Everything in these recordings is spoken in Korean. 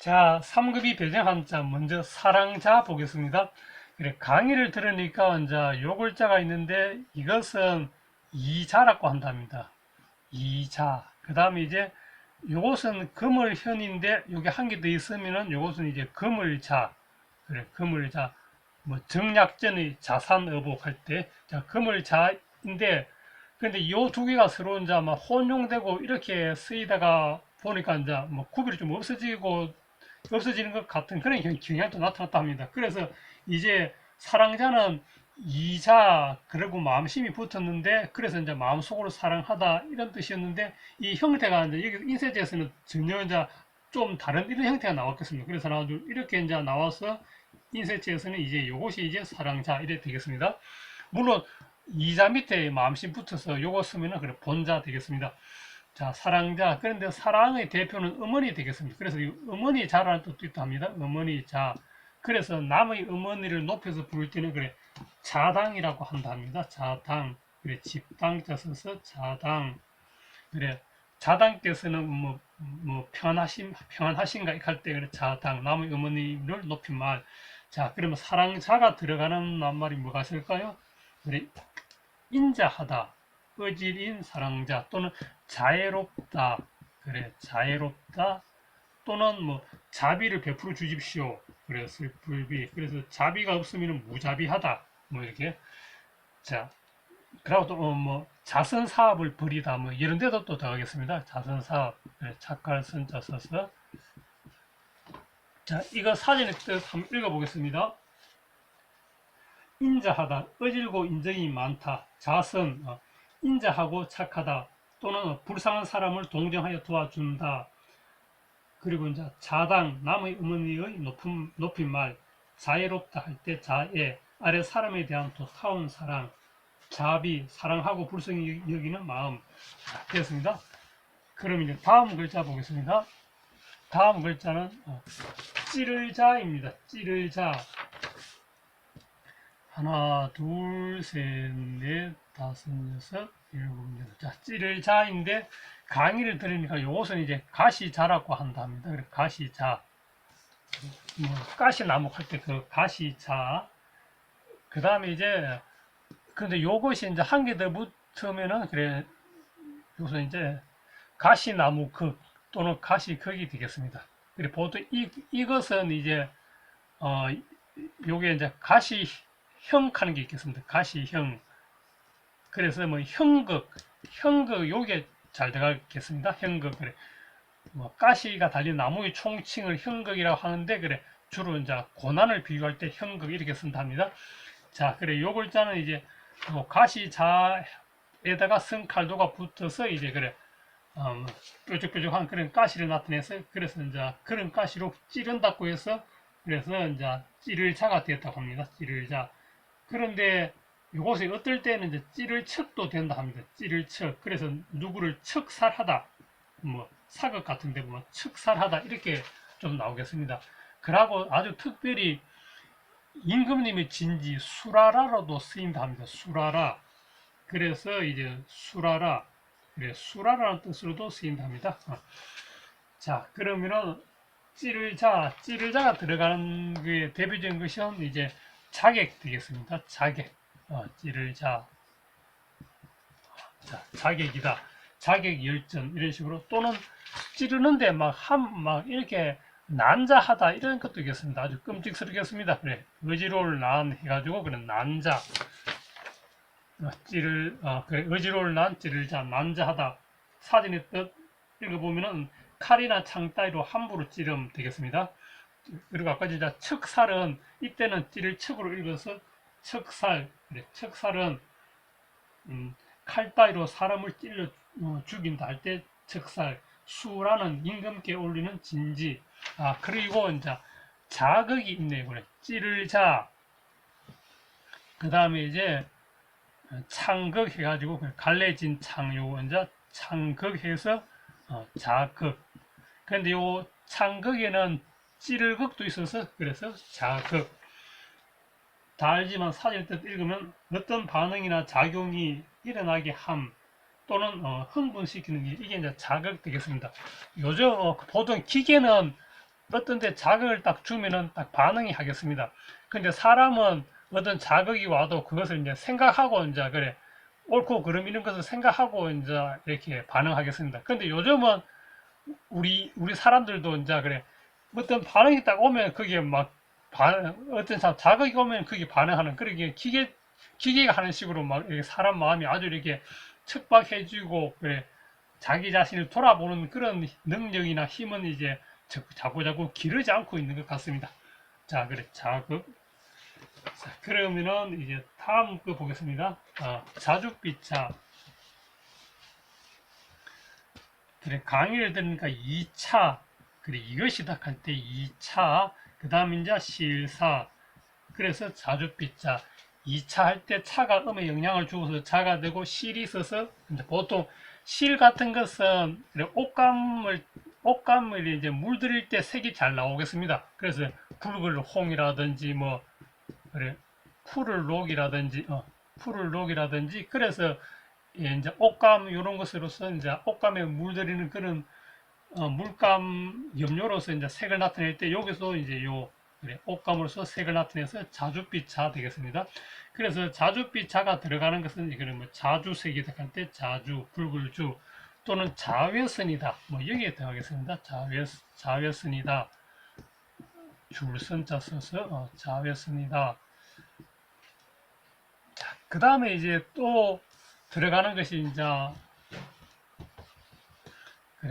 자, 3급이 배정 한 자 먼저 사랑자 보겠습니다. 그래, 강의를 들으니까 이제 요 글자가 있는데 이것은 이자라고 한답니다. 이자. 그 다음에 이제 요것은 금을현인데 요게 한 개 더 있으면은 요것은 이제 금을자. 그래, 금을자. 뭐 정약전의 자산 의복 할 때, 자, 금을자인데 근데 요 두 개가 서로 이제 막 혼용되고 이렇게 쓰이다가 보니까 이제 뭐 구별이 좀 없어지고 없어지는 것 같은 그런 경- 경향도 나타났다 합니다. 그래서 이제 사랑자는 이자 그리고 마음심이 붙었는데 그래서 이제 마음속으로 사랑하다 이런 뜻이었는데 이 형태가 이제 여기 인쇄지에서는 전혀 이제 좀 다른 이런 형태가 나왔겠습니다. 그래서 나와도 이렇게 이제 나와서 인쇄지에서는 이제 요것이 이제 사랑자 이래 되겠습니다. 물론 이자 밑에 마음심 붙어서 요거 쓰면은 그래 본자 되겠습니다. 자, 사랑자. 그런데 사랑의 대표는 어머니 되겠습니다. 그래서 이 어머니 자라는 뜻도 있다 합니다. 어머니 자. 그래서 남의 어머니를 높여서 부를 때는 그래 자당이라고 한다 합니다. 자당. 그래 집당자 써서 자당. 그래 자당께서는 뭐, 뭐 편하신 편하신가 이렇게 할때 그래 자당 남의 어머니를 높인 말. 자, 그러면 사랑자가 들어가는 낱말이 뭐가 있을까요? 그래 인자하다. 의질인 사랑자 또는 자애롭다. 그래, 자애롭다. 또는 뭐 자비를 베풀어 주십시오. 그래서 불비. 그래서 자비가 없으면 무자비하다. 뭐 이렇게. 자, 그리고 또뭐 자선 사업을 벌이다. 뭐 이런 데도 또 더하겠습니다. 자선 사업. 그래, 착할 선자 써서. 자, 이거 사진의 뜻 한번 읽어보겠습니다. 인자하다, 어질고 인정이 많다, 자선, 어, 인자하고 착하다, 또는 불쌍한 사람을 동정하여 도와준다. 그리고 이제 자당, 남의 어머니의 높은, 높인 말, 자애롭다 할 때 자애, 아래 사람에 대한 또 사온 사랑, 자비, 사랑하고 불쌍히 여- 여기는 마음. 자, 됐습니다. 그럼 이제 다음 글자 보겠습니다. 다음 글자는 어, 찌를 자입니다. 찌를 자. 하나, 둘, 셋, 넷, 다섯, 여섯, 일곱, 여덟. 자, 찌를 자인데 강의를 들으니까 요것은 이제 가시자라고 한답니다. 그래 가시자. 뭐 가시나무 할 때 그 가시자. 그 다음에 이제 근데 요것이 이제 한 개 더 붙으면은 그래 요것은 이제 가시나무 극 또는 가시극이 되겠습니다. 그래 보통 이 이것은 이제 어 요게 이제 가시 형 하는 게 있겠습니다. 가시형. 그래서 뭐 형극, 형극 요게 잘 들어가겠습니다. 형극 그래. 뭐 가시가 달린 나무의 총칭을 형극이라고 하는데 그래 주로 이제 고난을 비유할 때 형극 이렇게 쓴답니다. 자, 그래 요 글자는 이제 뭐 가시자에다가 성칼도가 붙어서 이제 그래 어, 뾰족뾰족한 그런 가시를 나타내서 그래서 이제 그런 가시로 찌른다고 해서 그래서 이제 찌를 자가 되었다고 합니다. 찌를 자. 그런데 이것이 어떨 때는 이제 찌를 척도 된다 합니다. 찌를 척. 그래서 누구를 척살하다. 뭐 사극 같은 데 보면 척살하다 이렇게 좀 나오겠습니다. 그러고 아주 특별히 임금님의 진지 수라라로도 쓰인다 합니다. 수라라. 그래서 이제 수라라. 그래 수라라는 뜻으로도 쓰인다 합니다. 어. 자, 그러면은 찌를 자, 찌를 자가 들어가는 그 대표적인 것은 이제 자객 되겠습니다. 자객. 어, 찌를 자. 자, 자객이다. 자객 열전 이런 식으로 또는 찌르는데 막한막 이렇게 난자하다 이런 것도 있겠습니다. 아주 끔찍스럽겠습니다. 그래 의지로울 난 해가지고 그런 난자 어, 찌를 어, 그래 의지로울 난 찌를 자 난자하다 사진의 뜻 읽어보면은 칼이나 창 따위로 함부로 찌르면 되겠습니다. 그리고 아까 진짜 척살은 이때는 찌를 척으로 읽어서 척살 그래 척살은 음, 칼 따위로 사람을 찔러 어, 죽인다 할 때 척살 수라는 임금께 올리는 진지. 아 그리고 이제 자극이 있네요. 그래 찌를 자그 다음에 이제 창극 해가지고 그 갈래진 창 요거 이제 창극해서 어, 자극. 근데 요 창극에는 찌를 극도 있어서 그래서 자극 다 알지만 사실 뜻 읽으면 어떤 반응이나 작용이 일어나게 함 또는 어, 흥분시키는 게 이게 이제 자극 되겠습니다. 요즘 어, 보통 기계는 어떤 데 자극을 딱 주면은 딱 반응이 하겠습니다. 근데 사람은 어떤 자극이 와도 그것을 이제 생각하고 이제 그래 옳고 그름 이런 것을 생각하고 이제 이렇게 반응하겠습니다. 근데 요즘은 우리 우리 사람들도 이제 그래 어떤 반응이 딱 오면 그게 막 반, 어떤 사- 자극이 오면 그게 반응하는 그렇게 기계 기계가 하는 식으로 막 사람 마음이 아주 이렇게 척박해지고 그래 자기 자신을 돌아보는 그런 능력이나 힘은 이제 자- 자꾸 자꾸 기르지 않고 있는 것 같습니다. 자, 그래 자극. 자, 그러면은 이제 다음 거 보겠습니다. 어, 자주빛자. 그래 강의를 들으니까 2차 그래 이것이다 할때 2차 그 다음 이제 실사 그래서 자주빛자 2차 할 때 차가 음에 영향을 주어서 자가 되고 실이 있어서 보통 실 같은 것은 옷감을 옷감을 이제 물들일 때 색이 잘 나오겠습니다. 그래서 붉은 홍이라든지 뭐 그래 푸를 녹이라든지 어, 푸를 녹이라든지 그래서 예, 이제 옷감 이런 것으로서 이제 옷감에 물들이는 그런 어, 물감 염료로서 이제 색을 나타낼 때 여기서 이제 요 그래, 옷감으로서 색을 나타내서 자주빛 자 되겠습니다. 그래서 자주빛 자가 들어가는 것은 이거는 뭐 자주색이 들어갈 때 자주, 붉을주 또는 자외선이다. 뭐 여기에 들어가겠습니다. 자외 자외선이다. 줄선자 써서 어, 자외선이다. 자, 그 다음에 이제 또 들어가는 것이 이제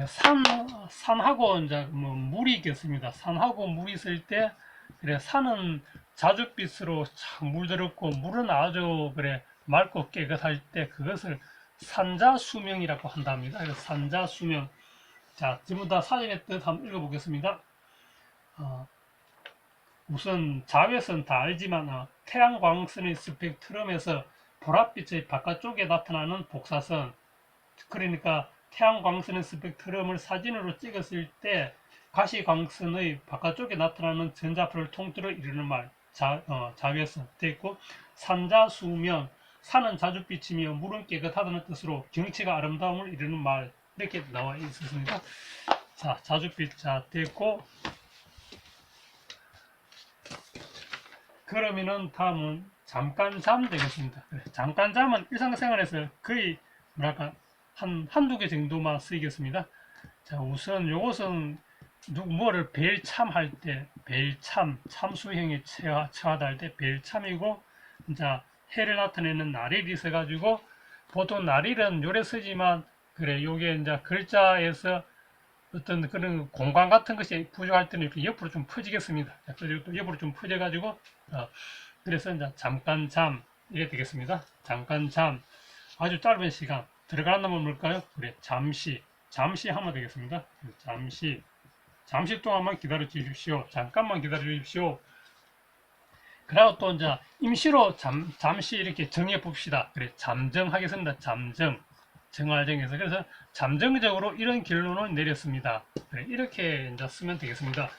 산 산하고 이제 뭐 물이 있겠습니다. 산하고 물이 있을 때 그래 산은 자줏빛으로 참 물들었고 물은 아주 그래 맑고 깨끗할 때 그것을 산자수명이라고 한답니다. 그래서 산자수명. 자, 전부 다 사전의 뜻 한번 읽어보겠습니다. 어, 우선 자외선 다 알지만 어, 태양광선의 스펙트럼에서 보랏빛의 바깥쪽에 나타나는 복사선 그러니까 태양광선의 스펙트럼을 사진으로 찍었을 때 가시광선의 바깥쪽에 나타나는 전자표를 통틀어 이르는 말 자, 어, 자외선 됐고 산자수명 산은 자줏빛이며 물은 깨끗하다는 뜻으로 경치가 아름다움을 이루는 말 이렇게 나와 있었습니다. 자 자줏빛 자 됐고 그러면은 다음은 잠깐 잠 되겠습니다. 그래, 잠깐 잠은 일상생활에서 거의 뭐랄까 한 한두 개 정도만 쓰이겠습니다. 자 우선 요것은 누구 뭐를 벨참 할 때 벨참 참수형의 처하, 처하다 할 때 벨참이고 자 해를 나타내는 날일이 있어가지고 보통 날일은 요래 쓰지만 그래 요게 이제 글자에서 어떤 그런 공간 같은 것이 부족할 때는 이렇게 옆으로 좀 퍼지겠습니다. 자, 그래서 또 옆으로 좀 퍼져가지고 어, 그래서 이제 잠깐 잠 이게 되겠습니다. 잠깐 잠 아주 짧은 시간 들어가는 놈은 뭘까요? 그래 잠시 잠시 하면 되겠습니다. 잠시 잠시 동안만 기다려 주십시오. 잠깐만 기다려 주십시오. 그리고 또 이제 임시로 잠, 잠시 이렇게 정해 봅시다. 그래 잠정하겠습니다. 잠정 정할정해서 그래서 잠정적으로 이런 결론을 내렸습니다. 그래, 이렇게 이제 쓰면 되겠습니다.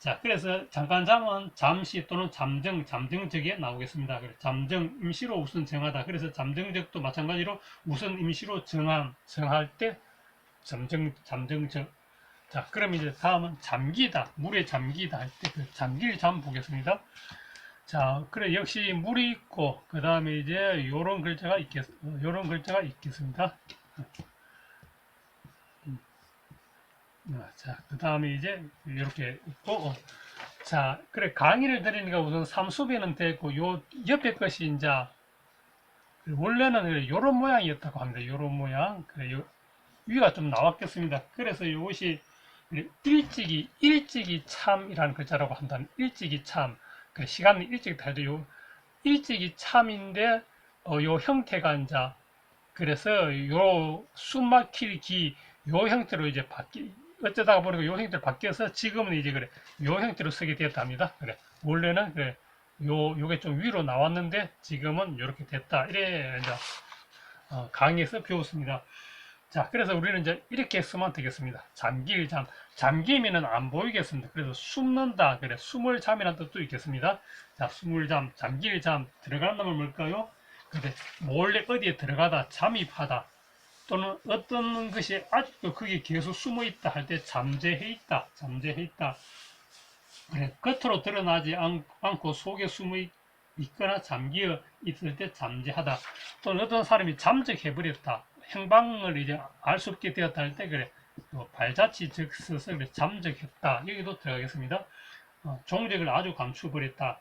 자, 그래서 잠깐 잠은 잠시 또는 잠정, 잠정적에 나오겠습니다. 잠정, 임시로 우선 정하다. 그래서 잠정적도 마찬가지로 우선 임시로 정함, 정할 때 잠정, 잠정적. 자, 그럼 이제 다음은 잠기다. 물에 잠기다 할 때 그 잠길 잠 보겠습니다. 자, 그래 역시 물이 있고 그 다음에 이제 요런 글자가 있겠, 요런 글자가 있겠습니다. 음. 어, 자, 그 다음에 이제 이렇게 있고, 어. 자, 그래 강의를 들으니까 우선 삼수배는 됐고 요 옆에 것이 이제 원래는 요런 모양이었다고 합니다. 요런 모양. 그래 요 위가 좀 나왔겠습니다. 그래서 이것이 일찍이 일찍이 참이라는 글자라고 한다면 일찍이 참. 그 시간이 일찍 달죠. 요 일찍이 참인데 어, 요 형태가 이제 그래서 요 숨막힐 기 요 형태로 이제 바뀌 어쩌다가 보니까 요 형태로 바뀌어서 지금은 이제 그래 요 형태로 쓰게 되었답니다. 그래 원래는 그래 요 요게 좀 위로 나왔는데 지금은 이렇게 됐다. 이래 이제 어, 강의에서 배웠습니다. 자, 그래서 우리는 이제 이렇게 쓰면 되겠습니다. 잠길 잠. 잠기면은 안 보이겠습니다. 그래서 숨는다. 그래, 숨을 잠이라는 뜻도 있겠습니다. 자, 숨을 잠, 잠길 잠. 놈은 뭘까요? 근데 몰래 어디에 들어가다 잠입하다. 또는 어떤 것이 아직도 거기에 계속 숨어 있다 할 때 잠재해 있다. 잠재해 있다. 그래, 겉으로 드러나지 않, 고 속에 숨어 있, 있거나 잠기어 있을 때 잠재하다. 또는 어떤 사람이 잠적해버렸다. 행방을 이제 알 수 없게 되었다 할 때 그래. 또 발자취 즉서서 그래 잠적했다. 여기도 들어가겠습니다. 어, 종적을 아주 감추어버렸다.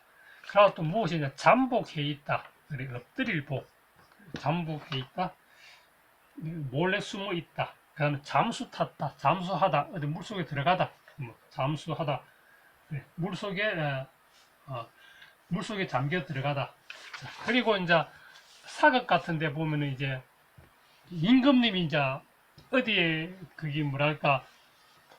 그리고 또 무엇이 이제 잠복해 있다. 그래, 엎드릴 복. 잠복해 있다. 몰래 숨어 있다. 그 다음에 잠수 탔다. 잠수하다. 어디 물속에 들어가다. 뭐, 잠수하다. 그래, 물속에, 어, 어, 물속에 잠겨 들어가다. 자, 그리고 이제 사극 같은 데 보면은 이제 임금님이 이제 어디에 그게 뭐랄까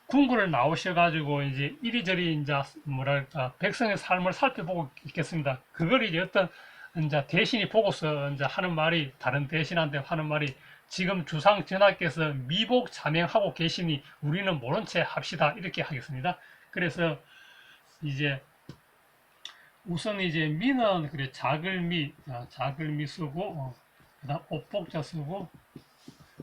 궁궐을 나오셔가지고 이제 이리저리 이제 뭐랄까 백성의 삶을 살펴보고 있겠습니다. 그걸 이제 어떤 이제 대신이 보고서 이제 하는 말이 다른 대신한테 하는 말이 지금 주상 전하께서 미복 자명하고 계시니 우리는 모른 채 합시다 이렇게 하겠습니다. 그래서 이제 우선 이제 미는 그래 작을 미, 자, 작을 미 쓰고 어, 그다음 옷복자 쓰고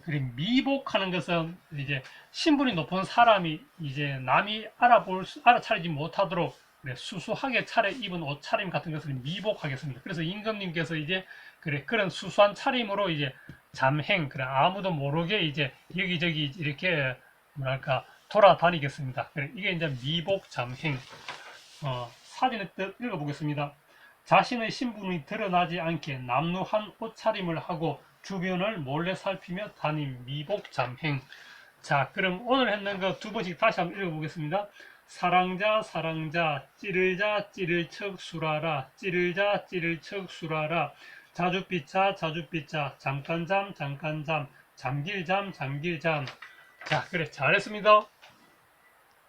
그리고 미복하는 것은 이제 신분이 높은 사람이 이제 남이 알아볼 수, 알아차리지 못하도록 그래, 수수하게 차려 입은 옷 차림 같은 것을 미복하겠습니다. 그래서 임금님께서 이제 그래 그런 수수한 차림으로 이제 잠행 그래 아무도 모르게 이제 여기저기 이렇게 뭐랄까 돌아다니겠습니다. 그래 이게 이제 미복 잠행 어, 사진을 또 읽어보겠습니다. 자신의 신분이 드러나지 않게 남루한 옷차림을 하고 주변을 몰래 살피며 다닌 미복 잠행. 자, 그럼 오늘 했는 거 두 번씩 다시 한번 읽어보겠습니다. 사랑자, 사랑자, 찌를자, 찌를 척, 수라라, 찌를자, 찌를 척, 수라라, 자주삐자, 자주삐자, 잠깐 잠, 잠깐 잠, 잠길 잠, 잠길 잠. 자, 그래, 잘했습니다.